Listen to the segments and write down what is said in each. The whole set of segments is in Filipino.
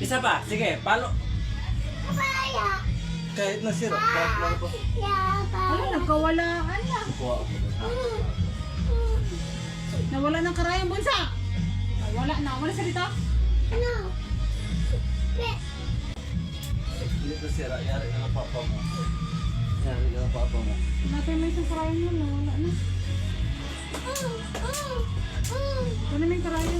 Isa pa, sige, palo. Kahit nasira, kahit meron pa. Wala, nagkawalaan na. Kuha ako. Nawala ng karayang bunsa. Ay, wala na. Wala sa dito. Hindi ko sira, yari ka ng papa mo. Yari ka ng papa mo. Natin may isang karayang yun. Nawala na. Wala na yung karayang.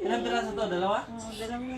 Ilang piraso to? Dalawa? Oo, dalawang